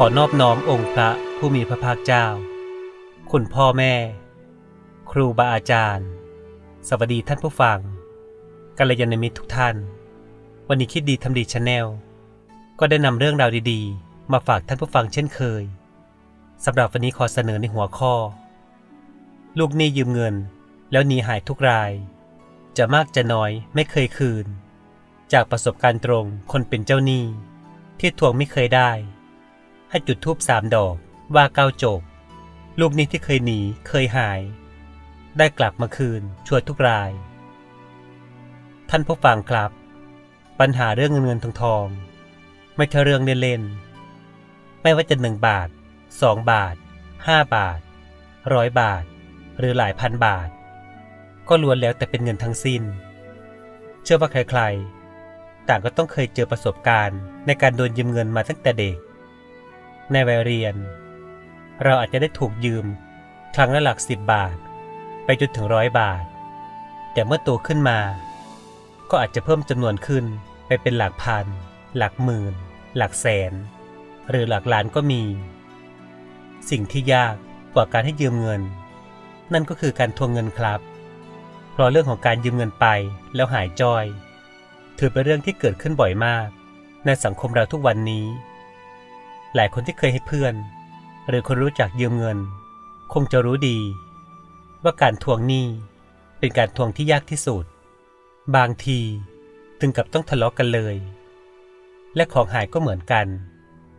ขอนอบน้อมองค์พระผู้มีพระภาคเจ้า คุณพ่อแม่ ครูบาอาจารย์ สวัสดีท่านผู้ฟังกัลยาณมิตรทุกท่าน วันนี้คิดดีทำดีชาแนลก็ได้นำเรื่องราวดีๆ มาฝากท่านผู้ฟังเช่นเคยสำหรับวันนี้ขอเสนอในหัวข้อ ลูกหนี้ยืมเงิน แล้วหนีหายทุกราย จะมากจะน้อยไม่เคยคืน จากประสบการณ์ตรงคนเป็นเจ้าหนี้ที่ทวงไม่เคยได้ ให้จุดทูบสามดอก ว่าเก้าจบ ลูกนี้ที่เคยหนีเคยหาย ได้กลับมาคืนชวยทุกราย ท่านผู้ฟังครับ ปัญหาเรื่องเงินเงินทองทอง ไม่ใช่เรื่องเล่นๆไม่ว่าจะหนึ่งบาทสองบาทห้าบาทร้อยบาท หรือหลายพันบาท ก็ล้วนแล้วแต่เป็นเงินทั้งสิ้น เชื่อว่าใครๆ ต่างก็ต้องเคยเจอประสบการณ์ในการโดนยืมเงินมาตั้งแต่เด็ก ในวัยเรียน เราอาจจะได้ถูกยืม ครั้งละหลักสิบบาท ไปจนถึงร้อยบาท แต่เมื่อโตขึ้นมา ก็อาจจะเพิ่มจำนวนขึ้นไปเป็นหลักพัน หลักหมื่น หลักแสน หรือหลักล้านก็มี สิ่งที่ยากกว่าการให้ยืมเงิน นั่นก็คือการทวงเงินครับ เพราะเรื่องของการยืมเงินไปแล้วหายจ้อย ถือเป็นเรื่องที่เกิดขึ้นบ่อยมาก ในสังคมเราทุกวันนี้ หลายคนที่เคยให้เพื่อน หรือคนรู้จักยืมเงิน คงจะรู้ดี ว่าการทวงหนี้เป็นการทวงที่ยากที่สุด บางทีถึงกับต้องทะเลาะกันเลย และของหายก็เหมือนกัน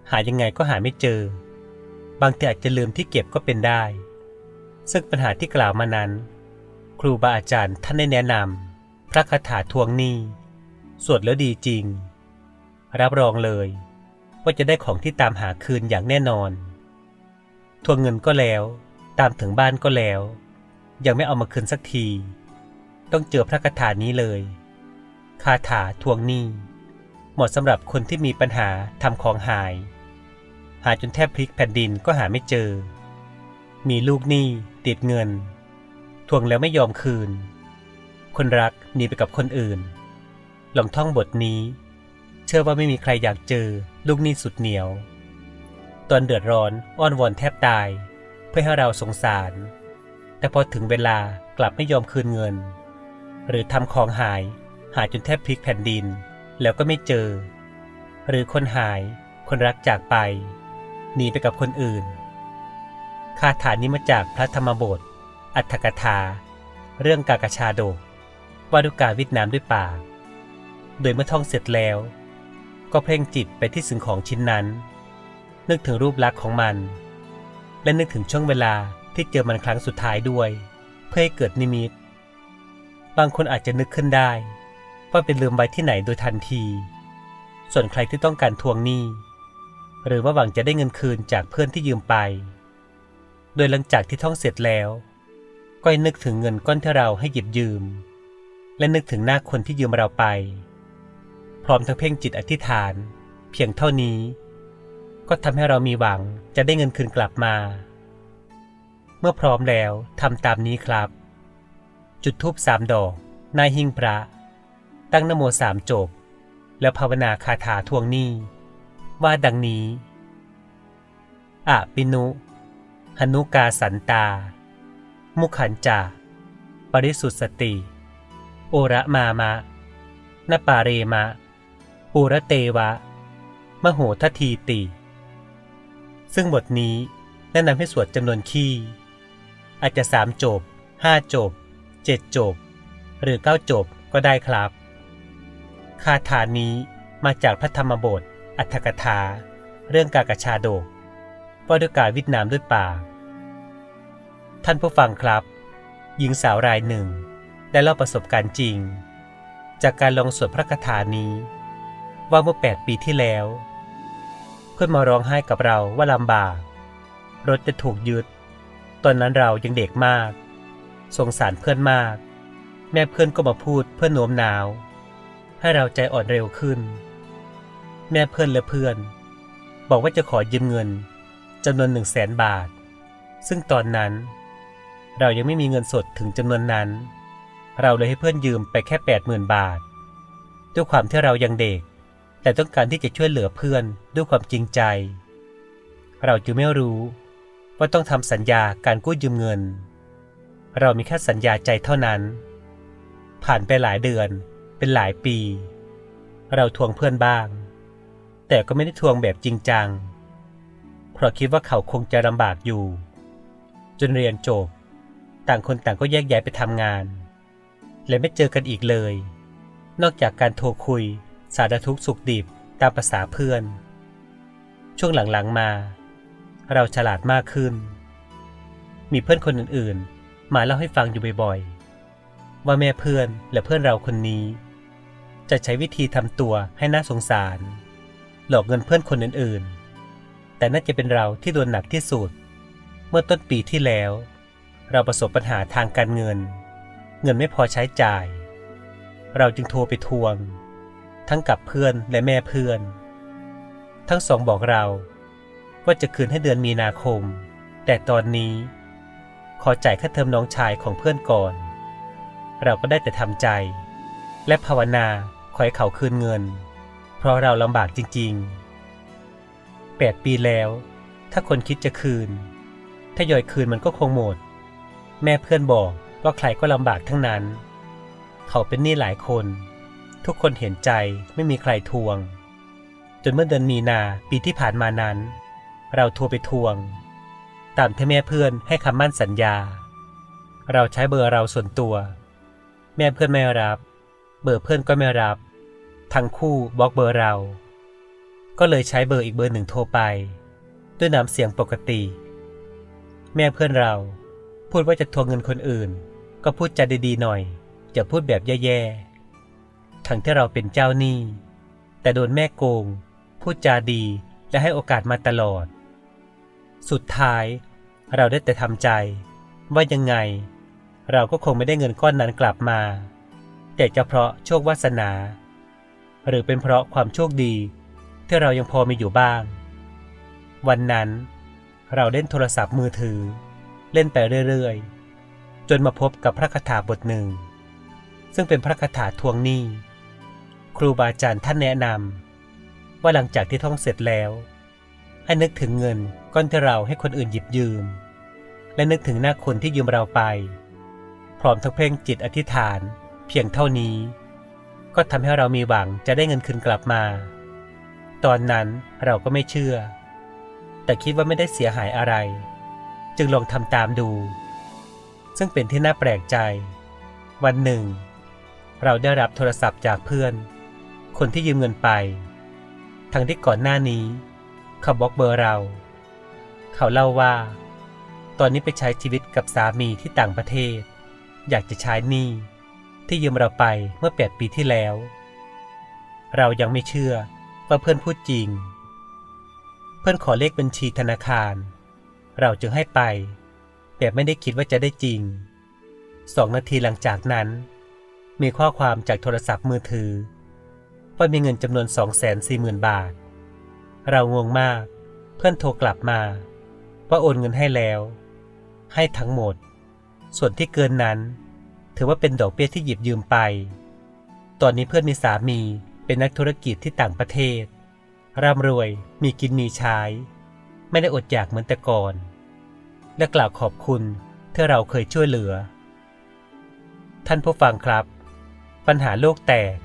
หายังไงก็หาไม่เจอ บางทีอาจจะลืมที่เก็บก็เป็นได้ ซึ่งปัญหาที่กล่าวมานั้น ครูบาอาจารย์ท่านได้แนะนำพระคาถาทวงหนี้สวดแล้วดีจริง รับรองเลย ว่าจะได้ของที่ตามหาคืนอย่างแน่นอน ทวงเงินก็แล้ว ตามถึงบ้านก็แล้ว ยังไม่เอามาคืนสักที ต้องเจอพระคาถานี้เลย คาถาทวงหนี้เหมาะสำหรับคนที่มีปัญหาทำของหาย หาจนแทบพลิกแผ่นดินก็หาไม่เจอ มีลูกหนี้ติดเงิน ทวงแล้วไม่ยอมคืน คนรักหนีไปกับคนอื่นลองท่องบทนี้ เชื่อว่าไม่มีใครอยากเจอ ลูกหนี้สุดเหนียว ตอนเดือดร้อนอ้อนวอนแทบตาย เพื่อให้เราสงสาร แต่พอถึงเวลากลับไม่ยอมคืนเงิน หรือทำของหายหาจนแทบพลิกแผ่นดิน แล้วก็ไม่เจอ หรือคนหายคนรักจากไปหนีไปกับคนอื่นคาถานี้มาจากพระธรรมบท อัฏฐกถา เรื่องกากชาดกว่าด้วยการวิทย์น้ำด้วยปาก โดยเมื่อท่องเสร็จแล้ว ก็เพ่งจิตไปที่สิ่งของชิ้นนั้น นึกถึงรูปลักษณ์ของมัน และนึกถึงช่วงเวลาที่เจอมันครั้งสุดท้ายด้วย เพื่อให้เกิดนิมิต บางคนอาจจะนึกขึ้นได้ ว่าเป็นลืมไว้ที่ไหนโดยทันที ส่วนใครที่ต้องการทวงหนี้ หรือว่าหวังจะได้เงินคืนจากเพื่อนที่ยืมไป โดยหลังจากที่ท่องเสร็จแล้ว ก็นึกถึงเงินก้อนที่เราให้หยิบยืม และนึกถึงหน้าคนที่ยืมเราไป พร้อมทั้งเพ่งจิตอธิษฐาน เพียงเท่านี้ ก็ทำให้เรามีหวังจะได้เงินคืนกลับมา เมื่อพร้อมแล้วทำตามนี้ครับ จุดทูบสามดอกนายหิ้งพระ ตั้งนโมสามจบ แล้วภาวนาคาถาทวงหนี้ ว่าดังนี้อะปินุ หนุกาสันตา มุขันจาปริสุทธสติ โอระมามะนปาเรมะ ปูระเตวะ มโหททีติ ซึ่งบทนี้แนะนำให้สวดจำนวนคี่ อาจจะสามจบห้าจบเจ็ดจบ หรือเก้าจบก็ได้ครับ คาถานี้มาจากพระธรรมบท อัฏฐกถา เรื่องกากชาดกว่าด้วยการวิทน้ำด้วยปากท่านผู้ฟังครับ หญิงสาวรายหนึ่งได้เล่าประสบการณ์จริง จากการลองสวดพระคาถานี้ ว่าเมื่อ 8 ปีที่แล้ว เพื่อนมาร้องไห้กับเราว่าลำบาก รถจะถูกยึด ตอนนั้นเรายังเด็กมาก สงสารเพื่อนมาก แม่เพื่อนก็มาพูดเพื่อโน้มน้าว ให้เราใจอ่อนเร็วขึ้น แม่เพื่อนและเพื่อน บอกว่าจะขอยืมเงินจำนวนหนึ่งแสนบาท ซึ่งตอนนั้น เรายังไม่มีเงินสดถึงจำนวนนั้น เราเลยให้เพื่อนยืมไปแค่แปดหมื่นบาท ด้วยความที่เรายังเด็ก แต่ต้องการที่จะช่วยเหลือเพื่อนด้วยความจริงใจ เราจึงไม่รู้ว่าต้องทำสัญญาการกู้ยืมเงิน เรามีแค่สัญญาใจเท่านั้น ผ่านไปหลายเดือนเป็นหลายปี เราทวงเพื่อนบ้าง แต่ก็ไม่ได้ทวงแบบจริงจัง เพราะคิดว่าเขาคงจะลำบากอยู่ จนเรียนจบ ต่างคนต่างก็แยกย้ายไปทำงาน และไม่เจอกันอีกเลย นอกจากการโทรคุย สารทุกข์สุขดิบตามภาษาเพื่อน ช่วงหลังๆมา เราฉลาดมากขึ้น มีเพื่อนคนอื่นๆ มาเล่าให้ฟังอยู่บ่อยๆ ว่าแม่เพื่อนและเพื่อนเราคนนี้ จะใช้วิธีทำตัวให้น่าสงสาร หลอกเงินเพื่อนคนอื่นๆ แต่น่าจะเป็นเราที่โดนหนักที่สุด เมื่อต้นปีที่แล้ว เราประสบปัญหาทางการเงิน เงินไม่พอใช้จ่าย เราจึงโทรไปทวง ทั้งกับเพื่อนและแม่เพื่อน ทั้งสองบอกเรา ว่าจะคืนให้เดือนมีนาคม แต่ตอนนี้ ขอจ่ายค่าเทอมน้องชายของเพื่อนก่อน เราก็ได้แต่ทำใจ และภาวนาขอให้เขาคืนเงิน เพราะเราลำบากจริง ๆ 8 ปีแล้ว ถ้าคนคิดจะคืน ถ้ายอยคืนมันก็คงหมด แม่เพื่อนบอกว่าใครก็ลำบากทั้งนั้น เขาเป็นหนี้หลายคน ทุกคนเห็นใจไม่มีใครทวง จนเมื่อเดือนมีนาปีที่ผ่านมานั้น เราโทรไปทวง ตามที่แม่เพื่อนให้คำมั่นสัญญา เราใช้เบอร์เราส่วนตัว แม่เพื่อนไม่รับ เบอร์เพื่อนก็ไม่รับ ทั้งคู่บล็อกเบอร์เรา ก็เลยใช้เบอร์อีกเบอร์หนึ่งโทรไป ด้วยน้ำเสียงปกติ แม่เพื่อนเราพูดว่าจะทวงเงินคนอื่น ก็พูดจาดีๆหน่อยอย่าพูดแบบแย่ๆ ทั้งที่เราเป็นเจ้าหนี้ แต่โดนแม่โกง พูดจาดีและให้โอกาสมาตลอด สุดท้าย เราได้แต่ทำใจ ว่ายังไง เราก็คงไม่ได้เงินก้อนนั้นกลับมา แต่จะเพราะโชควาสนา หรือเป็นเพราะความโชคดี ที่เรายังพอมีอยู่บ้าง วันนั้นเราเล่นโทรศัพท์มือถือ เล่นไปเรื่อยๆ จนมาพบกับพระคาถาบทหนึ่ง ซึ่งเป็นพระคาถาทวงหนี้ ครูบาอาจารย์ท่านแนะนำว่าหลังจากที่ท่องเสร็จแล้ว ให้นึกถึงเงินก้อนที่เราให้คนอื่นหยิบยืม และนึกถึงหน้าคนที่ยืมเราไป พร้อมทั้งเพ่งจิตอธิษฐาน เพียงเท่านี้ ก็ทำให้เรามีหวังจะได้เงินคืนกลับมา ตอนนั้นเราก็ไม่เชื่อ แต่คิดว่าไม่ได้เสียหายอะไร จึงลองทำตามดู ซึ่งเป็นที่น่าแปลกใจ วันหนึ่งเราได้รับโทรศัพท์จากเพื่อน คนที่ยืมเงินไป ทั้งที่ก่อนหน้านี้ เขาบล็อกเบอร์เรา เขาเล่าว่า ตอนนี้ไปใช้ชีวิตกับสามีที่ต่างประเทศ อยากจะใช้หนี้ที่ยืมเราไปเมื่อแปดปีที่แล้ว เรายังไม่เชื่อว่าเพื่อนพูดจริง เพื่อนขอเลขบัญชีธนาคาร เราจึงให้ไป แต่ไม่ได้คิดว่าจะได้จริงสองนาทีหลังจากนั้น มีข้อความจากโทรศัพท์มือถือ ว่ามีเงินจำนวน 240,000 บาท เรางงมาก เพื่อนโทรกลับมา ว่าโอนเงินให้แล้ว ให้ทั้งหมด ส่วนที่เกินนั้น ถือว่าเป็นดอกเบี้ยที่หยิบยืมไป ตอนนี้เพื่อนมีสามีเป็นนักธุรกิจที่ต่างประเทศ ร่ำรวยมีกินมีใช้ ไม่ได้อดอยากเหมือนแต่ก่อน และกล่าวขอบคุณที่เราเคยช่วยเหลือ ท่านผู้ฟังครับ ปัญหาโลกแตก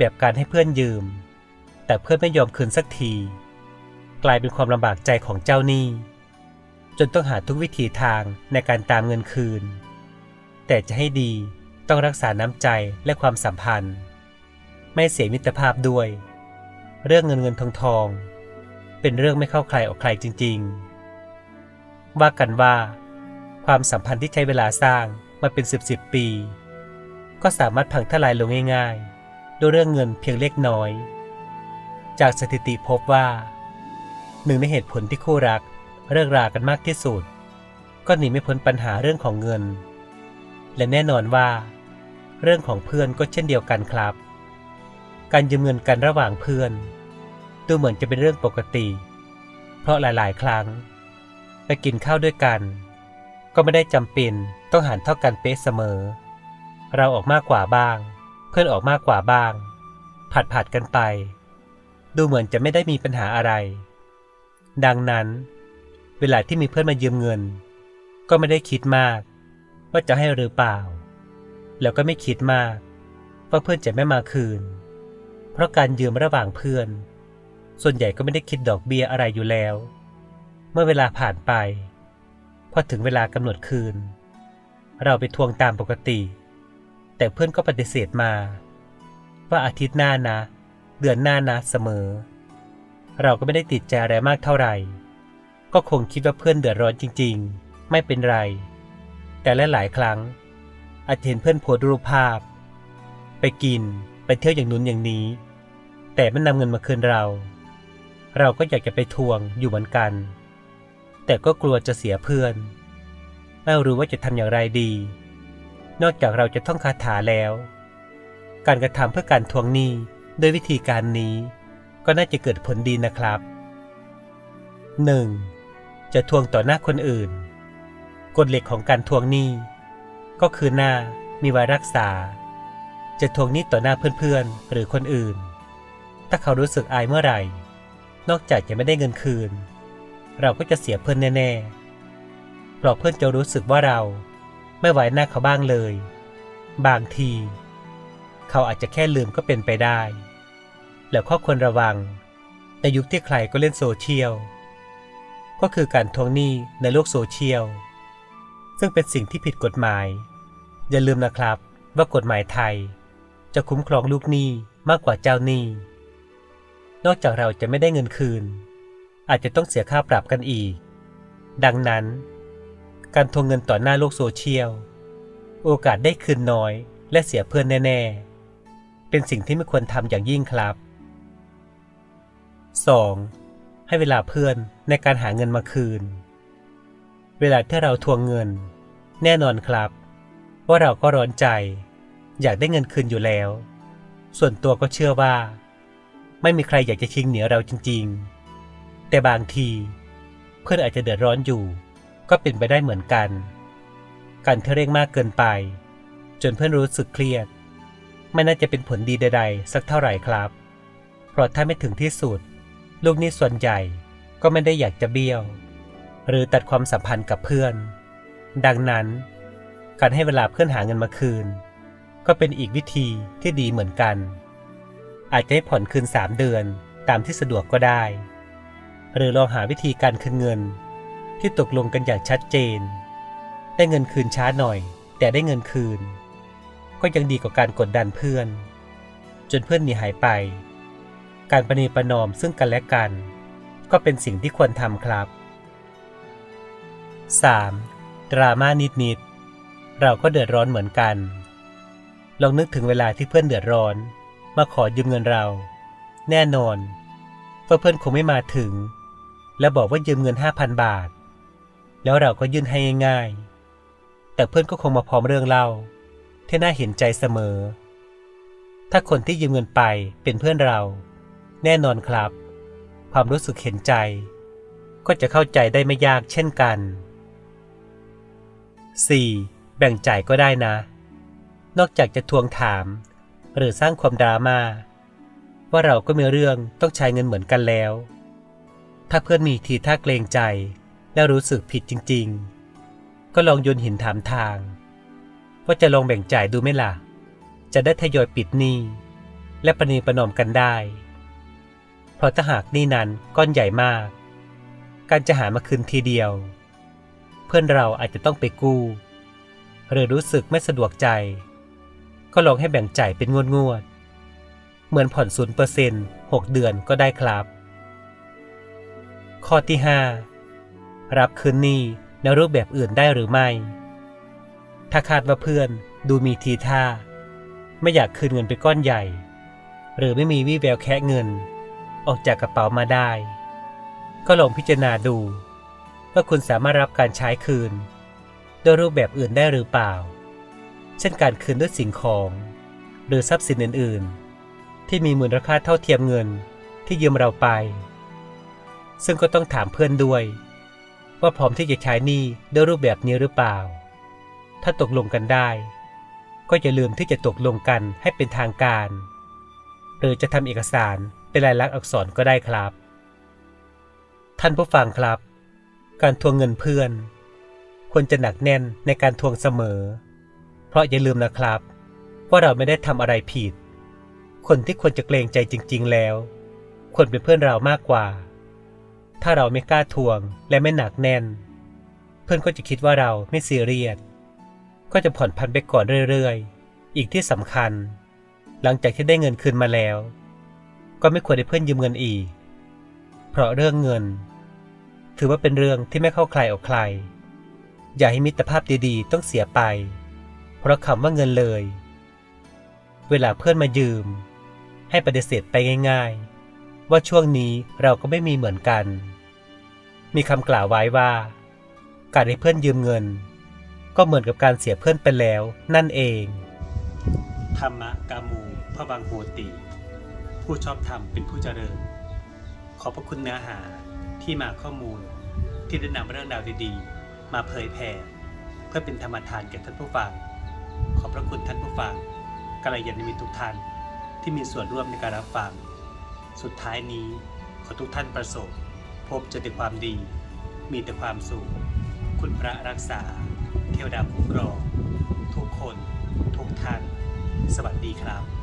แบบการให้เพื่อนยืม แต่เพื่อนไม่ยอมคืนสักที กลายเป็นความลำบากใจของเจ้าหนี้ จนต้องหาทุกวิถีทางในการตามเงินคืน แต่จะให้ดีต้องรักษาน้ำใจและความสัมพันธ์ ไม่เสียมิตรภาพด้วย เรื่องเงินเงินทองทอง เป็นเรื่องไม่เข้าใครออกใครจริง ๆ ว่ากันว่า ความสัมพันธ์ที่ใช้เวลาสร้างมาเป็นสิบสิบปี ก็สามารถพังทลายลงง่าย ๆ ด้วยเรื่องเงินเพียงเล็กน้อย จากสถิติพบว่า หนึ่งในเหตุผลที่คู่รักเลิกรากันมากที่สุด ก็หนีไม่พ้นปัญหาเรื่องของเงิน และแน่นอนว่า เรื่องของเพื่อนก็เช่นเดียวกันครับ การยืมเงินกันระหว่างเพื่อนดูเหมือนจะเป็นเรื่องปกติ เพราะหลายๆ ครั้ง ไปกินข้าวด้วยกัน ก็ไม่ได้จำเป็นต้องหันเท่ากันเป๊ะเสมอ เราออกมากกว่าบ้าง เพื่อนออกมากกว่าบ้าง ผัดผัดกันไป ดูเหมือนจะไม่ได้มีปัญหาอะไร ดังนั้น เวลาที่มีเพื่อนมายืมเงิน ก็ไม่ได้คิดมาก ว่าจะให้หรือเปล่า แล้วก็ไม่คิดมาก ว่าเพื่อนจะไม่มาคืน เพราะการยืมระหว่างเพื่อน ส่วนใหญ่ก็ไม่ได้คิดดอกเบี้ยอะไรอยู่แล้ว เมื่อเวลาผ่านไปพอถึงเวลากำหนดคืน เราไปทวงตามปกติ แต่เพื่อนก็ปฏิเสธมา ว่าอาทิตย์หน้านะ เดือนหน้านะเสมอ เราก็ไม่ได้ติดใจอะไรมากเท่าไหร่ ก็คงคิดว่าเพื่อนเดือดร้อนจริง ๆ ไม่เป็นไร แต่หลายครั้ง อาจเห็นเพื่อนโพสรูปภาพ ไปกินไปเที่ยวอย่างนู้นอย่างนี้ แต่ไม่นำเงินมาคืนเรา เราก็อยากจะไปทวงอยู่เหมือนกัน แต่ก็กลัวจะเสียเพื่อน ไม่รู้ว่าจะทำอย่างไรดี นอกจากเราจะท่องคาถาแล้ว การกระทำเพื่อการทวงหนี้ด้วยวิธีการนี้ ก็น่าจะเกิดผลดีนะครับ 1. จะทวงต่อหน้าคนอื่น กฎเหล็กของการทวงหนี้ ก็คือหน้ามีไว้รักษา จะทวงหนี้ต่อหน้าเพื่อนๆ หรือคนอื่น ถ้าเขารู้สึกอายเมื่อไหร่ นอกจากจะไม่ได้เงินคืน เราก็จะเสียเพื่อนแน่ๆเพราะเพื่อนจะรู้สึกว่าเรา ไม่ไว้หน้าเขาบ้างเลย บางที เขาอาจจะแค่ลืมก็เป็นไปได้ แล้วข้อควรระวัง ในยุคที่ใครก็เล่นโซเชียล ก็คือการทวงหนี้ในโลกโซเชียล ซึ่งเป็นสิ่งที่ผิดกฎหมาย อย่าลืมนะครับว่ากฎหมายไทย จะคุ้มครองลูกหนี้มากกว่าเจ้าหนี้ นอกจากเราจะไม่ได้เงินคืน อาจจะต้องเสียค่าปรับกันอีก ดังนั้น การทวงเงินต่อหน้าโลกโซเชียล โอกาสได้คืนน้อยและเสียเพื่อนแน่ ๆ เป็นสิ่งที่ไม่ควรทำอย่างยิ่งครับ 2. ให้เวลาเพื่อนในการหาเงินมาคืน เวลาที่เราทวงเงิน แน่นอนครับ ว่าเราก็ร้อนใจ อยากได้เงินคืนอยู่แล้ว ส่วนตัวก็เชื่อว่า ไม่มีใครอยากจะชิงเหนือเราจริง ๆ แต่บางที เพื่อนอาจจะเดือดร้อนอยู่ ก็เป็นไปได้เหมือนกัน การที่เร่งมากเกินไป จนเพื่อนรู้สึกเครียด ไม่น่าจะเป็นผลดีใด ๆ สักเท่าไหร่ครับ เพราะถ้าไม่ถึงที่สุด ลูกนี้ส่วนใหญ่ก็ไม่ได้อยากจะเบี้ยว หรือตัดความสัมพันธ์กับเพื่อน ดังนั้น การให้เวลาเพื่อนหาเงินมาคืน ก็เป็นอีกวิธีที่ดีเหมือนกัน อาจจะให้ผ่อนคืน 3 เดือนตามที่สะดวกก็ได้ หรือลองหาวิธีการคืนเงิน ที่ตกลงกันอย่างชัดเจน ได้เงินคืนช้าหน่อย แต่ได้เงินคืน ก็ยังดีกว่าการกดดันเพื่อน จนเพื่อนหนีหายไป การประนีประนอมซึ่งกันและกัน ก็เป็นสิ่งที่ควรทำครับ 3. ดราม่านิดๆเราก็เดือดร้อนเหมือนกัน ลองนึกถึงเวลาที่เพื่อนเดือดร้อน มาขอยืมเงินเรา แน่นอนว่าเพื่อนคงไม่มาถึง และบอกว่ายืมเงิน 5,000 บาท แล้วเราก็ยื่นให้ง่ายๆแต่เพื่อนก็คงมาพร้อมเรื่องเล่าที่น่าเห็นใจเสมอ ถ้าคนที่ยืมเงินไปเป็นเพื่อนเรา แน่นอนครับ ความรู้สึกเห็นใจ ก็จะเข้าใจได้ไม่ยากเช่นกัน 4. แบ่งจ่ายก็ได้นะ นอกจากจะทวงถาม หรือสร้างความดราม่าว่าเราก็มีเรื่องต้องใช้เงินเหมือนกันแล้ว ถ้าเพื่อนมีทีท่าเกรงใจ และรู้สึกผิดจริง ๆ ก็ลองโยนหินถามทาง ว่าจะลองแบ่งจ่ายดูไหมล่ะ จะได้ทยอยปิดหนี้ และประนีประนอมกันได้ เพราะถ้าหากหนี้นั้นก้อนใหญ่มาก การจะหามาคืนทีเดียว เพื่อนเราอาจจะต้องไปกู้ หรือรู้สึกไม่สะดวกใจ ก็ลองให้แบ่งจ่ายเป็นงวดงวดๆเหมือนผ่อนศูนย์เปอร์เซ็นต์หกเดือนก็ได้ครับ ข้อที่5 รับคืนหนี้ในรูปแบบอื่นได้หรือไม่ ถ้าคาดว่าเพื่อนดูมีทีท่า ไม่อยากคืนเงินไปก้อนใหญ่ หรือไม่มีวี่แววแค่เงิน ออกจากกระเป๋ามาได้ ก็ลองพิจารณาดู ว่าคุณสามารถรับการใช้คืนด้วยรูปแบบอื่นได้หรือเปล่า เช่นการคืนด้วยสิ่งของ หรือทรัพย์สินอื่น ๆ ที่มีมูลค่าเท่าเทียมเงินที่ยืมเราไป ซึ่งก็ต้องถามเพื่อนด้วย ว่าพร้อมที่จะใช้หนี้ด้วยรูปแบบนี้หรือเปล่า ถ้าตกลงกันได้ ก็อย่าลืมที่จะตกลงกันให้เป็นทางการ หรือจะทำเอกสารเป็นลายลักษณ์อักษรก็ได้ครับ ท่านผู้ฟังครับ การทวงเงินเพื่อน ควรจะหนักแน่นในการทวงเสมอ เพราะอย่าลืมนะครับ ว่าเราไม่ได้ทำอะไรผิด คนที่ควรจะเกรงใจจริง ๆ แล้ว ควรเป็นเพื่อนเรามากกว่า ถ้าเราไม่กล้าทวงและไม่หนักแน่น เพื่อนก็จะคิดว่าเราไม่ซีเรียสก็จะผ่อนพันไปก่อนเรื่อยๆ อีกที่สำคัญ หลังจากที่ได้เงินคืนมาแล้ว ก็ไม่ควรให้เพื่อนยืมเงินอีก เพราะเรื่องเงิน ถือว่าเป็นเรื่องที่ไม่เข้าใครออกใคร อย่าให้มิตรภาพดีๆ ต้องเสียไป เพราะคำว่าเงินเลย เวลาเพื่อนมายืม ให้ปฏิเสธไปง่าย ๆ ว่าช่วงนี้เราก็ไม่มีเหมือนกัน มีคำกล่าวไว้ว่า การให้เพื่อนยืมเงิน ก็เหมือนกับการเสียเพื่อนไปแล้วนั่นเอง ธรรมะกามูพระบังโหติ ผู้ชอบธรรมเป็นผู้เจริญ ขอพระคุณเนื้อหาที่มาข้อมูลที่ได้นำเรื่องราวดีๆ มาเผยแผ่เพื่อเป็นธรรมทานแก่ท่านผู้ฟัง ขอบพระคุณท่านผู้ฟังกัลยาณมิตรทุกท่านที่มีส่วนร่วมในการรับฟัง สุดท้ายนี้ขอทุกท่านประสบ พบเจอแต่ความดี มีแต่ความสุข คุณพระรักษา เทวดาคุ้มครองทุกคน ทุกท่าน สวัสดีครับ